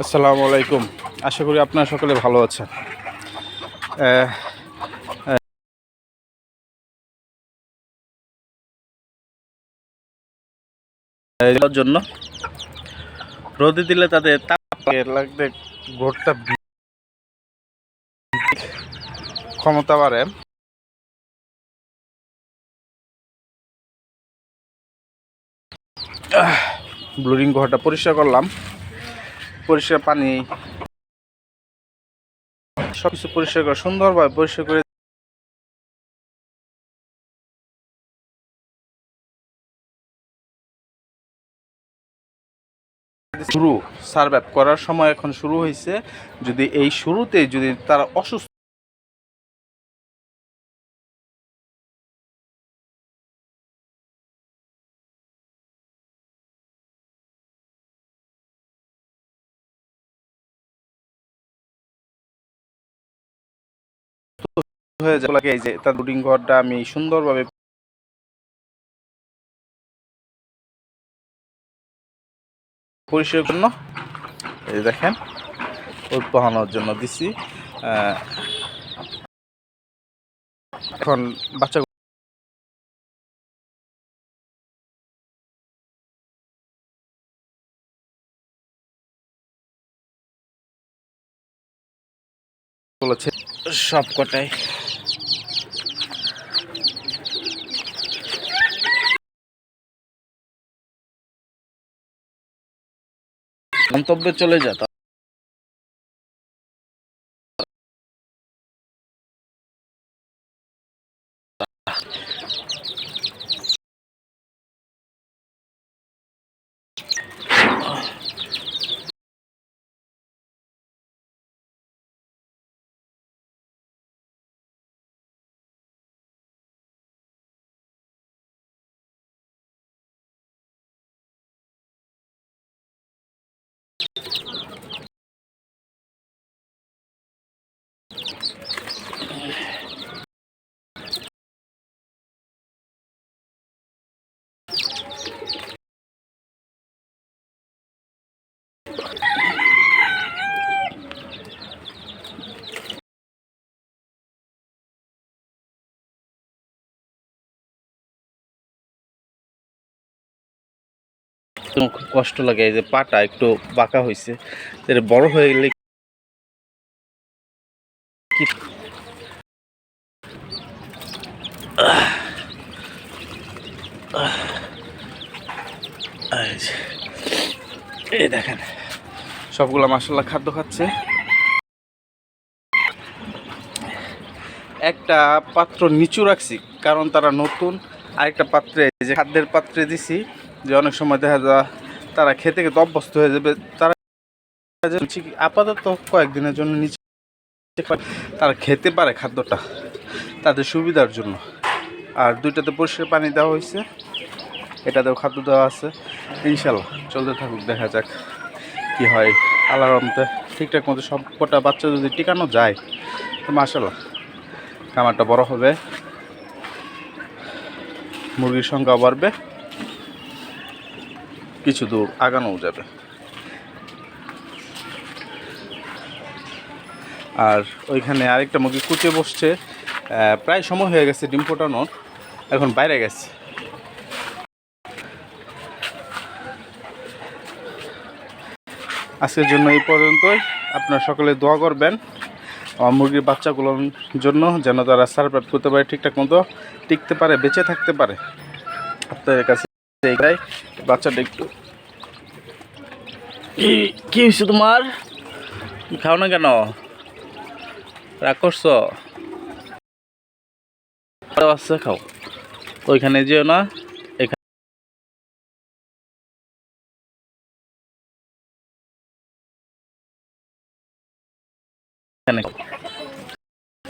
আসসালামু আলাইকুম। আশা করি আপনারা সকলে ভালো আছেন। জন্য রোদে দিলে তাদের লাগবে ঘরটা ক্ষমতা বাড়ে। ব্লুরিং ঘরটা পরিষ্কার করলাম। পরিষ্কার পানি সব কিছু পরিষ্কার করে, সুন্দরভাবে পরিষ্কার করে শুরু সার্ভাইভ করার সময় এখন শুরু হয়েছে। যদি এই শুরুতে যদি তারা অসুস্থ হয়ে যায় এই যে তার রুটিং ঘরটা আমি সুন্দরভাবে পরিষ্কার জন্য, এই দেখেন ওর পাহানোর জন্য দিছি এখন বাচ্চা বলেছে সব কটাই গন্তব্যে চলে যা খুব কষ্ট লাগে, এই যে পাটা একটু বাঁকা হয়েছে বড় হয়ে গেলে এই দেখেন, সবগুলা মাসাল্লাহ খাদ্য খাচ্ছে। একটা পাত্র নিচু রাখছি, কারণ তারা নতুন। আরেকটা পাত্রে যে খাদ্যের পাত্রে দিছি যে অনেক সময় দেখা যায় তারা খেতে খেতে অভ্যস্ত হয়ে যাবে, তারা আপাতত কয়েকদিনের জন্য নিচে তারা খেতে পারে খাদ্যটা তাদের সুবিধার জন্য। আর দুইটাতে পরিষ্কার পানি দেওয়া হয়েছে, এটাতেও খাদ্য দেওয়া আছে। ইনশাল্লাহ চলতে থাকুক, দেখা যাক কি হয়। আল্লাহ রহমতে ঠিকঠাক মতো সব কটা বাচ্চা যদি টিকানো যায়, তো মাসাল্লাহ খামারটা বড় হবে, মুরগির সংখ্যা বাড়বে। কিছু দূর আগানোও যাবে। আর ওইখানে আরেকটা মুরগি কুচে বসছে। প্রায় সময় হয়ে গেছে ডিম ফোটানোর এখন বাইরে গেছে। আজকের জন্য এই পর্যন্তই। আপনারা সকলে দোয়া করবেন। আমার মুরগির বাচ্চাগুলোর জন্য যেন তারা সার্ভাইভ করতে পারে ঠিকঠাক মতো, টিকতে পারে, বেঁচে থাকতে পারে। আপনাদের কাছে কি- হয়েছে তোমার? খাও না কেন? রাগ করছ? আছে খাও। ওইখানে যেও না।